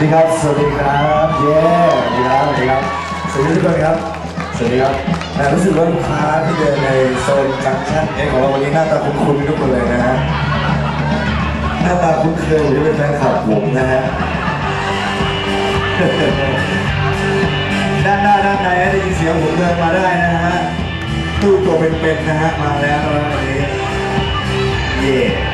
ดีครับ สวัสดีครับ เย้สวัสดีครับ สวัสดีครับ สวัสดีทุกคนครับ สวัสดีครับแต่รู้สึกว่าลูกค้าที่เดินในโซนจังชั่นเอของเราวันนี้หน้าตาคุ้นๆทุกคนเลยนะฮะ หน้าตาคุ้นเคยที่เป็นแฟนคลับผมนะฮะ ด้านหน้าด้านในได้ยินเสียงผมเดินมาได้นะฮะ ตู้ตัวเป็นๆนะฮะ มาแล้วนะวันนี้ เย่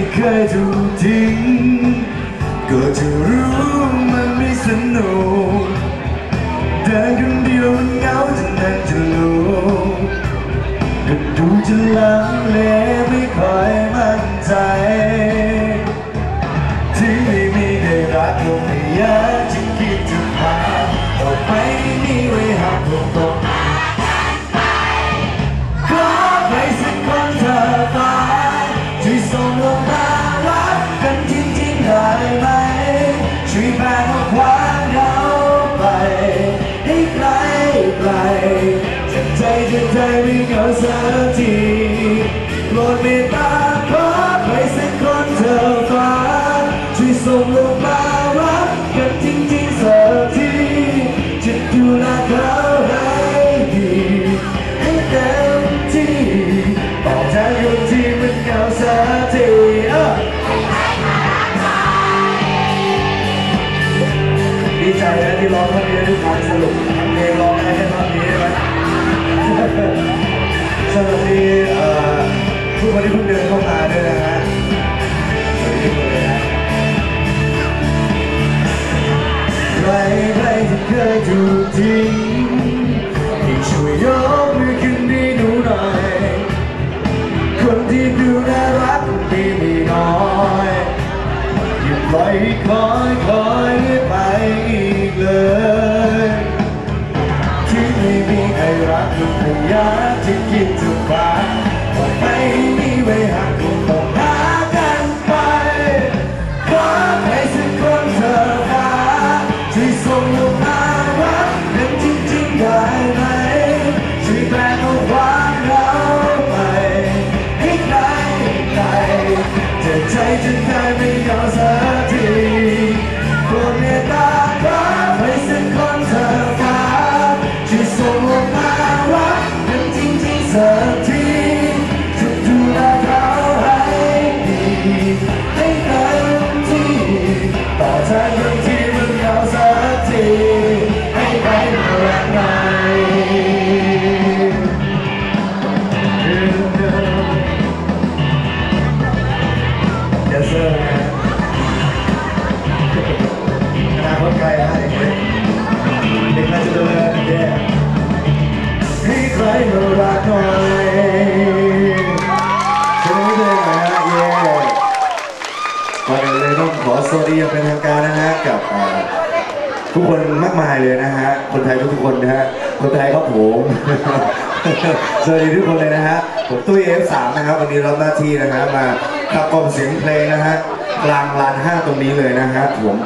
ที่เคยถูกทิ้งก็จะรู้มันไม่สนุกเดินคนเดียวมันเหงาจนนั่งจะลุกก็ดูจะลังเลไม่ค่อยมั่นใจ ที่ไม่มีได้รักก็ไม่อยากจะคิด ใจจากใจไม่เหงาสักทีโปรดเมตตาขอไปสักคนเธอฟ้าช่วยส่งลงมารักกันจริงๆสักทีจะดูแลเขาให้ดีให้เต็มที่ตอบแทนคนที่มันเหงาสักทีดีใจนะที่ร้องท่อนนี้ทุกครั้งสรุปเพลงร้องได้แค่ท่อนนี้ใช่ไหม สวัสดีเอ่อทุกคนที่เพิ่งเดินเข้ามาด้วยนะฮะสวัสดีทุกคนเลยนะใครใครที่เคยถูกทิ้งให้ช่วยยกมือขึ้นให้หนูหน่อย คนที่ดูน่ารักมีไม่น้อยอย่าปล่อยให้คอยคอย จะ สักทีจะดูแลเขาให้ดีให้เต็มที่ต่อแทน ดีอย่างเป็นทางการนะฮะกับทุกคนมากมายเลยนะฮะ คนไทยทุกๆคนนะฮะ คนไทยครับผม สวัสดีทุกคนเลยนะฮะ ผมตุ้ย F3 นะครับ วันนี้รับหน้าที่นะฮะมาขับกล่อมเสียงเพลงนะฮะกลางลานห้างตรงนี้เลยนะฮะผม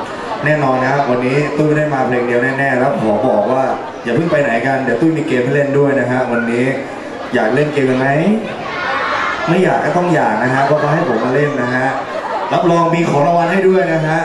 แน่นอนนะครับวันนี้ตุ้ยไม่ได้มาเพลงเดียวแน่ๆแล้วขอบอกว่าอย่าเพิ่งไปไหนกันเดี๋ยวตุ้ยมีเกมให้เล่นด้วยนะฮะวันนี้อยากเล่นเกมกันไหมไม่อยากก็ต้องอยากนะฮะเพราะเขาให้ผมมาเล่นนะฮะ รับรองมีของรางวัลให้ด้วยนะฮะ